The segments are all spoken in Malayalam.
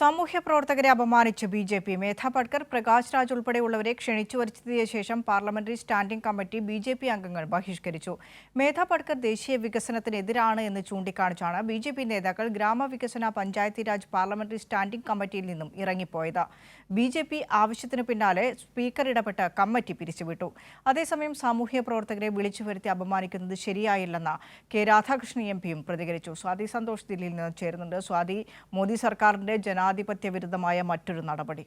സാമൂഹ്യ പ്രവർത്തകരെ അപമാനിച്ച് B J P. Medha Prakash Raj ഉൾപ്പെടെയുള്ളവരെ ക്ഷണിച്ചു വരുത്തിയ ശേഷം parliamentary standing committee B J P അംഗങ്ങൾ ബഹിഷ്കരിച്ചു. മേധ പട്കർ ദേശീയ വികസനത്തിനെതിരാണ് എന്ന് ചൂണ്ടിക്കാണിച്ചാണ് ബി ജെ പി നേതാക്കൾ ഗ്രാമവികസന പഞ്ചായത്തി രാജ് പാർലമെന്ററി സ്റ്റാൻഡിംഗ് കമ്മിറ്റിയിൽ നിന്നും ഇറങ്ങിപ്പോയത്. ബി ജെ പി ആവശ്യത്തിന് പിന്നാലെ സ്പീക്കർ ഇടപെട്ട് കമ്മിറ്റി പിരിച്ചുവിട്ടു. അതേസമയം സാമൂഹ്യ പ്രവർത്തകരെ വിളിച്ചു വരുത്തി അപമാനിക്കുന്നത് ശരിയായില്ലെന്ന് കെ രാധാകൃഷ്ണൻ എം പിയും പ്രതികരിച്ചു. സ്വാതി സന്തോഷ് ദില്ലിയിൽ നിന്ന് ചേരുന്നുണ്ട്. സ്വാതി മോദി സർക്കാരിന്റെ ജനാധിപത്യ വിരുദ്ധമായ മറ്റൊരു നടപടി.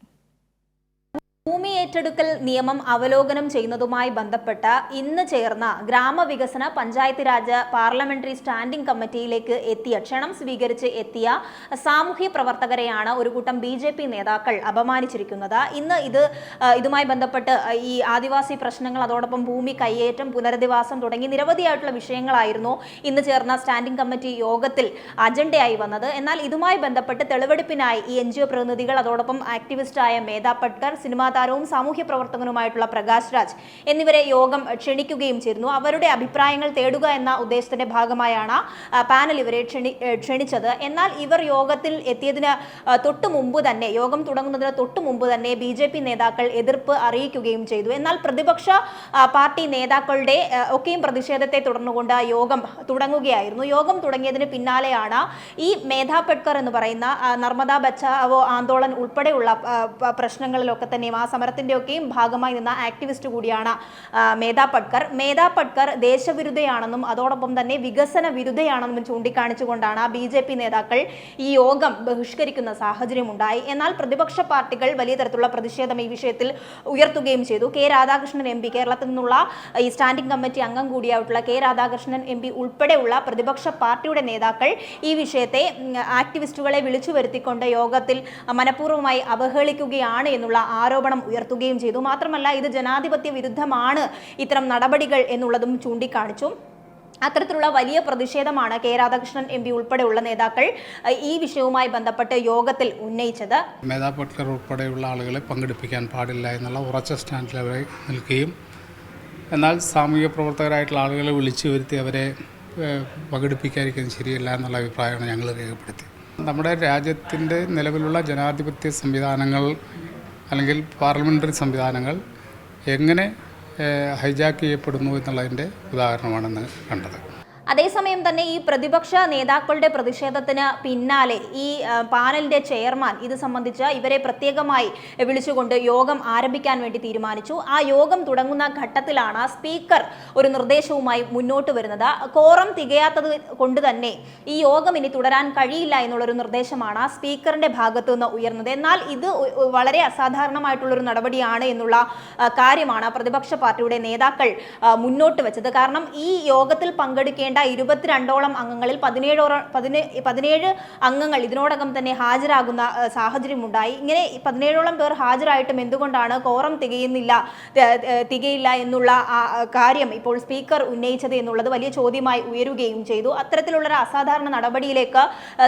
ഭൂമി ഏറ്റെടുക്കൽ നിയമം അവലോകനം ചെയ്യുന്നതുമായി ബന്ധപ്പെട്ട് ഇന്ന് ചേർന്ന ഗ്രാമവികസന പഞ്ചായത്ത് രാജ് പാർലമെന്ററി സ്റ്റാൻഡിംഗ് കമ്മിറ്റിയിലേക്ക് എത്തിയ ക്ഷണം സ്വീകരിച്ച് എത്തിയ സാമൂഹ്യ പ്രവർത്തകരെയാണ് ഒരു കൂട്ടം ബി ജെ പി നേതാക്കൾ അപമാനിച്ചിരിക്കുന്നത്. ഇന്ന് ഇത് ഇതുമായി ബന്ധപ്പെട്ട് ഈ ആദിവാസി പ്രശ്നങ്ങൾ അതോടൊപ്പം ഭൂമി കയ്യേറ്റം പുനരധിവാസം തുടങ്ങി നിരവധിയായിട്ടുള്ള വിഷയങ്ങളായിരുന്നു ഇന്ന് ചേർന്ന സ്റ്റാൻഡിംഗ് കമ്മിറ്റി യോഗത്തിൽ അജണ്ടയായി വന്നത്. എന്നാൽ ഇതുമായി ബന്ധപ്പെട്ട് തെളിവെടുപ്പിനായി ഈ എൻ പ്രതിനിധികൾ അതോടൊപ്പം ആക്ടിവിസ്റ്റായ മേധാ പട്കർ സിനിമാ താരവും സാമൂഹ്യ പ്രവർത്തകനുമായിട്ടുള്ള പ്രകാശ് രാജ് എന്നിവരെ യോഗം ക്ഷണിക്കുകയും ചെയ്തിരുന്നു. അവരുടെ അഭിപ്രായങ്ങൾ തേടുക എന്ന ഉദ്ദേശത്തിന്റെ ഭാഗമായാണ് പാനൽ ഇവരെ ക്ഷണി ക്ഷണിച്ചത്. എന്നാൽ ഇവർ യോഗത്തിൽ എത്തിയതിന് തൊട്ട് മുമ്പ് തന്നെ യോഗം തുടങ്ങുന്നതിന് തൊട്ടു മുമ്പ് തന്നെ ബി ജെ പി നേതാക്കൾ എതിർപ്പ് അറിയിക്കുകയും ചെയ്തു. എന്നാൽ പ്രതിപക്ഷ പാർട്ടി നേതാക്കളുടെ ഒക്കെയും പ്രതിഷേധത്തെ തുടർന്നുകൊണ്ട് യോഗം തുടങ്ങുകയായിരുന്നു. യോഗം തുടങ്ങിയതിന് പിന്നാലെയാണ് ഈ മേധാ പട്കർ എന്ന് പറയുന്ന നർമ്മദാ ബച്ചാവോ ആന്തോളൻ ഉൾപ്പെടെയുള്ള പ്രശ്നങ്ങളിലൊക്കെ തന്നെയും ആ സമരത്തിന്റെ ഒക്കെയും ഭാഗമായി നിന്ന ആക്ടിവിസ്റ്റ് കൂടിയാണ് മേധാ പട്കർ. മേധാ പട്കർ ദേശവിരുദ്ധയാണെന്നും അതോടൊപ്പം തന്നെ വികസന വിരുദ്ധയാണെന്നും ചൂണ്ടിക്കാണിച്ചുകൊണ്ടാണ് ബി ജെ പി നേതാക്കൾ ഈ യോഗം ബഹിഷ്കരിക്കുന്ന സാഹചര്യം ഉണ്ടായി എന്നാൽ പ്രതിപക്ഷ പാർട്ടികൾ വലിയ തരത്തിലുള്ള പ്രതിഷേധം ഈ വിഷയത്തിൽ ഉയർത്തുകയും ചെയ്തു. കെ രാധാകൃഷ്ണൻ എം പി കേരളത്തിൽ നിന്നുള്ള ഈ സ്റ്റാൻഡിംഗ് കമ്മിറ്റി അംഗം കൂടിയായിട്ടുള്ള കെ രാധാകൃഷ്ണൻ എം പി ഉൾപ്പെടെയുള്ള പ്രതിപക്ഷ പാർട്ടിയുടെ നേതാക്കൾ ഈ വിഷയത്തെ ആക്ടിവിസ്റ്റുകളെ വിളിച്ചു വരുത്തിക്കൊണ്ട് യോഗത്തിൽ മനഃപൂർവമായി അവഹേളിക്കുകയാണ് എന്നുള്ള ആരോപണം ഉയർത്തുകയും ചെയ്തു. മാത്രമല്ല ഇത് ജനാധിപത്യ വിരുദ്ധമാണ് ഇത്തരം നടപടികൾ എന്നുള്ളതും ചൂണ്ടിക്കാണിച്ചു. അത്തരത്തിലുള്ള വലിയ പ്രതിഷേധമാണ് കെ രാധാകൃഷ്ണൻ എം പി ഉൾപ്പെടെയുള്ള നേതാക്കൾ ഈ വിഷയവുമായി ബന്ധപ്പെട്ട് യോഗത്തിൽ ഉന്നയിച്ചത്. മേധാ പട്കർ ഉൾപ്പെടെയുള്ള ആളുകളെ പങ്കെടുപ്പിക്കാൻ പാടില്ല എന്നുള്ള ഉറച്ച സ്റ്റാൻഡിൽ അവരെ നിൽക്കുകയും എന്നാൽ സാമൂഹിക പ്രവർത്തകരായിട്ടുള്ള ആളുകളെ വിളിച്ചു വരുത്തി അവരെ പങ്കെടുപ്പിക്കാതിരിക്കുന്നത് ശരിയല്ല എന്നുള്ള അഭിപ്രായമാണ് ഞങ്ങൾ രേഖപ്പെടുത്തി നമ്മുടെ രാജ്യത്തിന്റെ നിലവിലുള്ള ജനാധിപത്യ സംവിധാനങ്ങൾ അല്ലെങ്കിൽ പാർലമെന്ററി സംവിധാനങ്ങൾ എങ്ങനെ ഹൈജാക്ക് ചെയ്യപ്പെടുന്നു എന്നുള്ളതിന്റെ ഉദാഹരണമാണെന്ന് കണ്ടത്. അതേസമയം തന്നെ ഈ പ്രതിപക്ഷ നേതാക്കളുടെ പ്രതിഷേധത്തിന് പിന്നാലെ ഈ പാനലിന്റെ ചെയർമാൻ ഇത് സംബന്ധിച്ച് ഇവരെ പ്രത്യേകമായി വിളിച്ചുകൊണ്ട് യോഗം ആരംഭിക്കാൻ വേണ്ടി തീരുമാനിച്ചു. ആ യോഗം തുടങ്ങുന്ന ഘട്ടത്തിലാണ് സ്പീക്കർ ഒരു നിർദ്ദേശവുമായി മുന്നോട്ട് വരുന്നത്. കോറം തികയാത്തത് കൊണ്ട് തന്നെ ഈ യോഗം ഇനി തുടരാൻ കഴിയില്ല എന്നുള്ളൊരു നിർദ്ദേശമാണ് സ്പീക്കറിന്റെ ഭാഗത്തു നിന്ന് ഉയർന്നത്. എന്നാൽ ഇത് വളരെ അസാധാരണമായിട്ടുള്ളൊരു നടപടിയാണ് എന്നുള്ള കാര്യമാണ് പ്രതിപക്ഷ പാർട്ടിയുടെ നേതാക്കൾ മുന്നോട്ട് വെച്ചത്. കാരണം ഈ യോഗത്തിൽ പങ്കെടുക്കേണ്ട ഇരുപത്തിരണ്ടോളം അംഗങ്ങളിൽ പതിനേഴോളം പതിനേ പതിനേഴ് അംഗങ്ങൾ ഇതിനോടകം തന്നെ ഹാജരാകുന്ന സാഹചര്യം സാഹചര്യമുണ്ടായി. ഇങ്ങനെ പതിനേഴോളം പേർ ഹാജരായിട്ടും എന്തുകൊണ്ടാണ് കോറം തികയുന്നില്ല തികയില്ല എന്നുള്ള കാര്യം ഇപ്പോൾ സ്പീക്കർ ഉന്നയിച്ചത് എന്നുള്ളത് വലിയ ചോദ്യമായി ഉയരുകയും ചെയ്തു. അത്തരത്തിലുള്ള ഒരു അസാധാരണ നടപടിയിലേക്ക്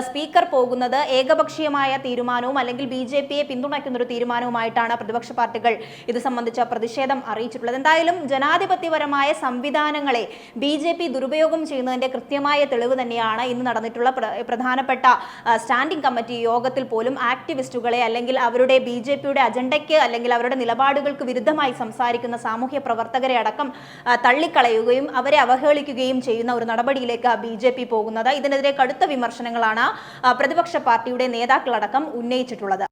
സ്പീക്കർ പോകുന്നത് ഏകപക്ഷീയമായ തീരുമാനവും അല്ലെങ്കിൽ ബി ജെ പിയെ പിന്തുണയ്ക്കുന്ന ഒരു തീരുമാനവുമായിട്ടാണ് പ്രതിപക്ഷ പാർട്ടികൾ ഇത് സംബന്ധിച്ച പ്രതിഷേധം അറിയിച്ചിട്ടുള്ളത്. എന്തായാലും ജനാധിപത്യപരമായ സംവിധാനങ്ങളെ ബി ദുരുപയോഗം ചെയ്യുന്നതിന്റെ കൃത്യമായ തെളിവ് തന്നെയാണ് ഇന്ന് നടന്നിട്ടുള്ള പ്ര- പ്രധാനപ്പെട്ട സ്റ്റാൻഡിംഗ് കമ്മിറ്റി യോഗത്തിൽ പോലും ആക്ടിവിസ്റ്റുകളെ അല്ലെങ്കിൽ അവരുടെ ബി ജെ പിയുടെ അജണ്ടയ്ക്ക് അല്ലെങ്കിൽ അവരുടെ നിലപാടുകൾക്ക് വിരുദ്ധമായി സംസാരിക്കുന്ന സാമൂഹ്യ പ്രവർത്തകരെ അടക്കം തള്ളിക്കളയുകയും അവരെ അവഹേളിക്കുകയും ചെയ്യുന്ന ഒരു നടപടിയിലേക്ക് ബി ജെ പി പോകുന്നത്. ഇതിനെതിരെ കടുത്ത വിമർശനങ്ങളാണ് പ്രതിപക്ഷ പാർട്ടിയുടെ നേതാക്കളടക്കം ഉന്നയിച്ചിട്ടുള്ളത്.